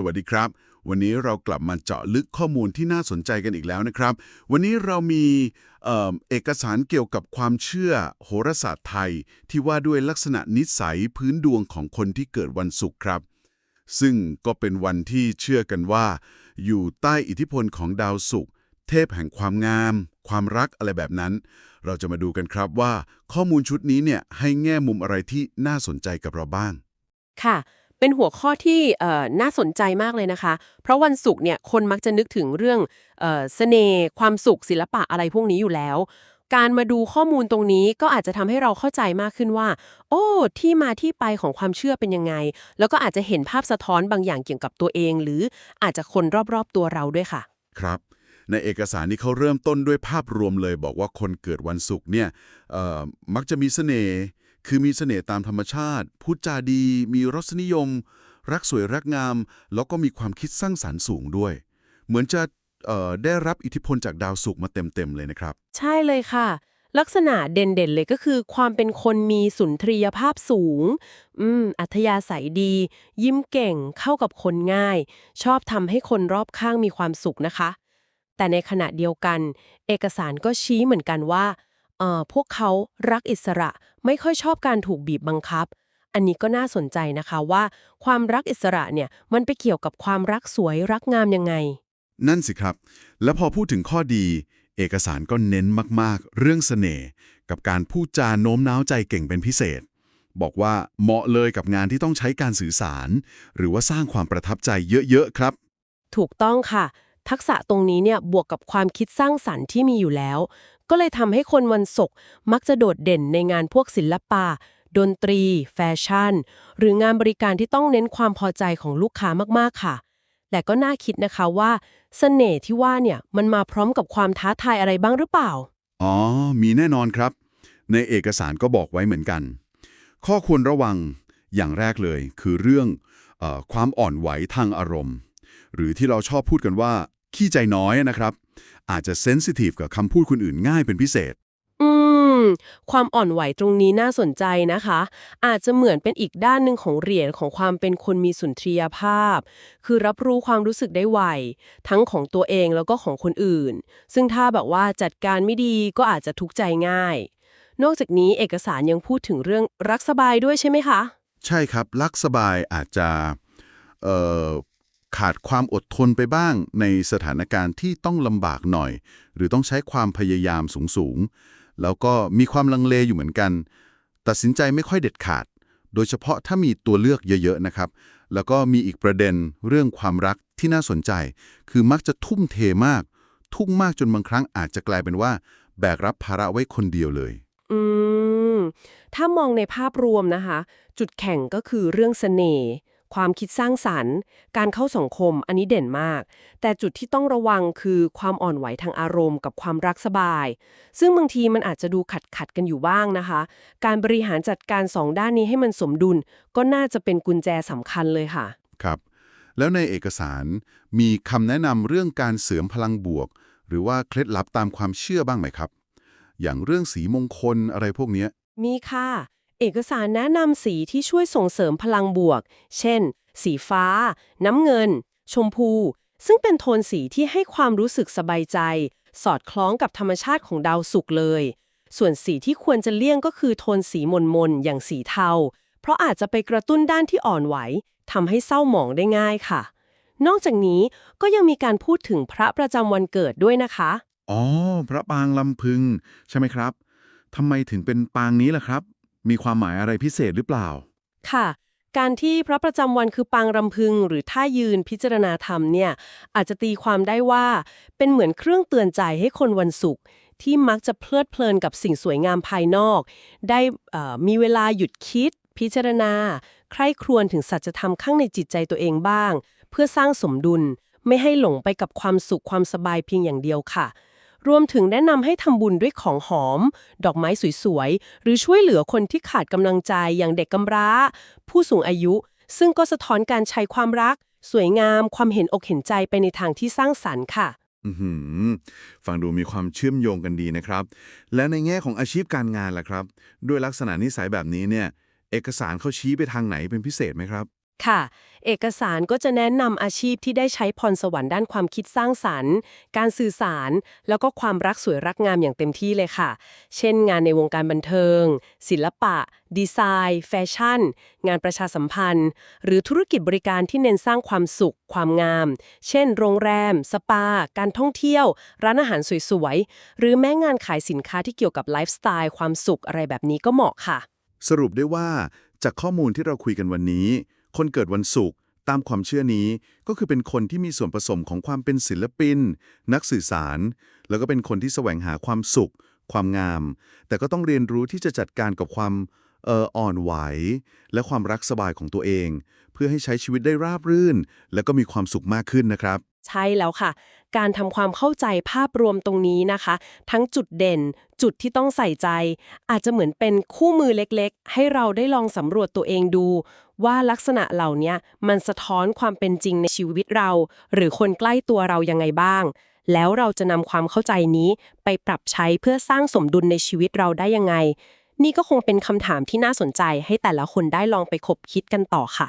สวัสดีครับ วันนี้เรากลับมาเจาะลึกข้อมูลที่น่าสนใจกันอีกแล้วนะครับ วันนี้เรามีเอเอกสารเกี่ยวกับความเชื่อโหราศาสตร์ไทย ที่ว่าด้วยลักษณะนิสัยพื้นดวงของคนที่เกิดวันศุกร์ครับ ซึ่งก็เป็นวันที่เชื่อกันว่า อยู่ใต้อิทธิพลของดาวศุกร์เทพแห่งความงาม ความรักอะไรแบบนั้น เราจะมาดูกันครับว่าข้อมูลชุดนี้เนี่ยให้แง่มุมอะไรที่น่าสนใจกับเราบ้าง ค่ะ เป็นหัวข้อที่น่าสนใจมากเลยนะคะ เพราะวันศุกร์เนี่ยคนมักจะนึกถึงเรื่องเอ่อเสน่ห์ความสุขศิลปะอะไรพวกนี้อยู่แล้ว การมาดูข้อมูลตรงนี้ก็อาจจะทำให้เราเข้าใจมากขึ้นว่า โอ้ ที่มาที่ไปของความเชื่อเป็นยังไง แล้วก็อาจจะเห็นภาพสะท้อนบางอย่างเกี่ยวกับตัวเอง หรืออาจจะคนรอบๆตัวเราด้วยค่ะ ครับในเอกสารนี้เขาเริ่มต้นด้วยภาพรวมเลย บอกว่าคนเกิดวันศุกร์เนี่ยมักจะมีเสน่ห์ คือมีเสน่ห์ตามธรรมชาติ พูดจาดี มีรสนิยม รักสวยรักงาม แล้วก็มีความคิดสร้างสรรค์สูงด้วย เหมือนจะได้รับอิทธิพลจากดาวศุกร์มาเต็มๆเลยนะครับ ใช่เลยค่ะ ลักษณะเด่นๆเลยก็คือ ความเป็นคนมีสุนทรียภาพสูง อืม อัธยาศัยดี ยิ้มเก่งเข้ากับคนง่าย ชอบทำให้คนรอบข้างมีความสุขนะคะ แต่ในขณะเดียวกัน เอกสารก็ชี้เหมือนกันว่า เอ่อพวกเขารักอิสระไม่ค่อยชอบการถูกบีบบังคับ อันนี้ก็น่าสนใจนะคะว่า ความรักอิสระเนี่ยมันไปเกี่ยวกับความรักสวยรักงามยังไง นั่นสิครับ แล้วพอพูดถึงข้อดี เอกสารก็เน้นมากๆ เรื่องเสน่ห์กับการพูดจาโน้มน้าวใจเก่งเป็นพิเศษ บอกว่าเหมาะเลยกับงานที่ต้องใช้การสื่อสาร หรือว่าสร้างความประทับใจเยอะๆครับ ถูกต้องค่ะ ทักษะตรงนี้เนี่ยบวกกับความคิดสร้างสรรค์ที่มีอยู่แล้ว ก็เลยทำให้คนวันศุกร์มักจะโดดเด่นในงานพวกศิลปะ ดนตรี แฟชั่น หรืองานบริการที่ต้องเน้นความพอใจของลูกค้ามากๆค่ะ แต่ก็น่าคิดนะคะว่าเสน่ห์ที่ว่าเนี่ยมันมาพร้อมกับความท้าทายอะไรบ้างหรือเปล่า อ๋อ มีแน่นอนครับ ในเอกสารก็บอกไว้เหมือนกัน ข้อควรระวังอย่างแรกเลยคือเรื่องอความอ่อนไหวทางอารมณ์ หรือที่เราชอบพูดกันว่า ขี้ใจน้อยนะครับ อาจจะเซนซิทีฟกับคำพูดคนอื่นง่ายเป็นพิเศษ อืม ความอ่อนไหวตรงนี้น่าสนใจนะคะ อาจจะเหมือนเป็นอีกด้านหนึ่งของเหรียญของความเป็นคนมีสุนทรียภาพ คือรับรู้ความรู้สึกได้ไว ทั้งของตัวเองแล้วก็ของคนอื่น ซึ่งถ้าแบบว่าจัดการไม่ดีก็อาจจะทุกข์ใจง่าย นอกจากนี้เอกสารยังพูดถึงเรื่องรักสบายด้วยใช่ไหมคะ ใช่ครับลักสบายอาจจะเอ่อ ขาดความอดทนไปบ้างในสถานการณ์ที่ต้องลำบากหน่อย หรือต้องใช้ความพยายามสูงๆ แล้วก็มีความลังเลอยู่เหมือนกัน ตัดสินใจไม่ค่อยเด็ดขาด โดยเฉพาะถ้ามีตัวเลือกเยอะๆนะครับ แล้วก็มีอีกประเด็นเรื่องความรักที่น่าสนใจ คือมักจะทุ่มเทมาก ทุ่มมากจนบางครั้งอาจจะกลายเป็นว่า แบกรับภาระไว้คนเดียวเลย อืม ถ้ามองในภาพรวมนะคะ จุดแข่งก็คือเรื่องเสน่ห์ ความคิดสร้างสรรค์ การเข้าสังคมอันนี้เด่นมาก แต่จุดที่ต้องระวังคือความอ่อนไหวทางอารมณ์กับความรักสบาย ซึ่งบางทีมันอาจจะดูขัดขัดๆกันอยู่บ้างนะคะ การบริหารจัดการสองด้านนี้ให้มันสมดุล ก็น่าจะเป็นกุญแจสำคัญเลยค่ะ ครับ แล้วในเอกสารมีคำแนะนำเรื่องการเสริมพลังบวก หรือว่าเคล็ดลับตามความเชื่อบ้างไหมครับ อย่างเรื่องสีมงคลอะไรพวกเนี้ยมีค่ะ เอกสารแนะนำสีที่ช่วยส่งเสริมพลังบวก เช่น สีฟ้า น้ำเงิน ชมพู ซึ่งเป็นโทนสีที่ให้ความรู้สึกสบายใจ สอดคล้องกับธรรมชาติของดาวศุกร์เลย ส่วนสีที่ควรจะเลี่ยงก็คือโทนสีมนมนๆอย่างสีเทา เพราะอาจจะไปกระตุ้นด้านที่อ่อนไหวทำให้เศร้าหมองได้ง่ายค่ะ นอกจากนี้ก็ยังมีการพูดถึงพระประจำวันเกิดด้วยนะคะ อ๋อ พระปางลำพึง ใช่ไหมครับทำไมถึงเป็นปางนี้ล่ะครับ มีความหมายอะไรพิเศษหรือเปล่า ค่ะ การที่พระประจำวันคือปางรำพึง หรือท่ายืนพิจารณาธรรมเนี่ย อาจจะตีความได้ว่า เป็นเหมือนเครื่องเตือนใจให้คนวันศุกร์ที่มักจะเพลิดเพลินกับสิ่งสวยงามภายนอก ได้มีเวลาหยุดคิด พิจารณา ใคร่ครวญถึงสัจธรรมข้างในจิตใจตัวเองบ้าง เพื่อสร้างสมดุล ไม่ให้หลงไปกับความสุขความสบายเพียงอย่างเดียวค่ะ รวมถึงแนะนำให้ทำบุญด้วยของหอม ดอกไม้สวยๆ หรือช่วยเหลือคนที่ขาดกำลังใจอย่างเด็กกำพร้า ผู้สูงอายุ ซึ่งก็สะท้อนการใช้ความรัก สวยงาม ความเห็นอกเห็นใจไปในทางที่สร้างสรรค์ค่ะอือหือฟังดูมีความเชื่อมโยงกันดีนะครับ และในแง่ของอาชีพการงานล่ะครับ ด้วยลักษณะนิสัยแบบนี้เนี่ย เอกสารเขาชี้ไปทางไหนเป็นพิเศษไหมครับ ค่ะ เอกสารก็จะแนะนำอาชีพที่ได้ใช้พรสวรรค์ด้านความคิดสร้างสรรค์ การสื่อสาร แล้วก็ความรักสวยรักงามอย่างเต็มที่เลยค่ะ เช่น งานในวงการบันเทิง ศิลปะ ดีไซน์ แฟชั่น งานประชาสัมพันธ์ หรือธุรกิจบริการที่เน้นสร้างความสุข ความงาม เช่น โรงแรม สปา การท่องเที่ยว ร้านอาหารสวยๆ หรือแม้งานขายสินค้าที่เกี่ยวกับไลฟ์สไตล์ ความสุขอะไรแบบนี้ก็เหมาะค่ะ สรุปได้ว่าจากข้อมูลที่เราคุยกันวันนี้ คนเกิดวันศุกร์ตามความเชื่อนี้ก็คือเป็นคนที่มีส่วนผสมของความเป็นศิลปิน นักสื่อสาร แล้วก็เป็นคนที่แสวงหาความสุข ความงาม แต่ก็ต้องเรียนรู้ที่จะจัดการกับความเอออ่อนไหว และความรักสบายของตัวเอง เพื่อให้ใช้ชีวิตได้ราบรื่น และก็มีความสุขมากขึ้นนะครับ ใช่แล้วค่ะ การทำความเข้าใจภาพรวมตรงนี้นะคะ ทั้งจุดเด่น จุดที่ต้องใส่ใจ อาจจะเหมือนเป็นคู่มือเล็กๆ ให้เราได้ลองสำรวจตัวเองดู ว่าลักษณะเหล่านี้มันสะท้อนความเป็นจริงในชีวิตเรา หรือคนใกล้ตัวเรายังไงบ้าง แล้วเราจะนำความเข้าใจนี้ไปปรับใช้เพื่อสร้างสมดุลในชีวิตเราได้ยังไง นี่ก็คงเป็นคำถามที่น่าสนใจให้แต่ละคนได้ลองไปคบคิดกันต่อค่ะ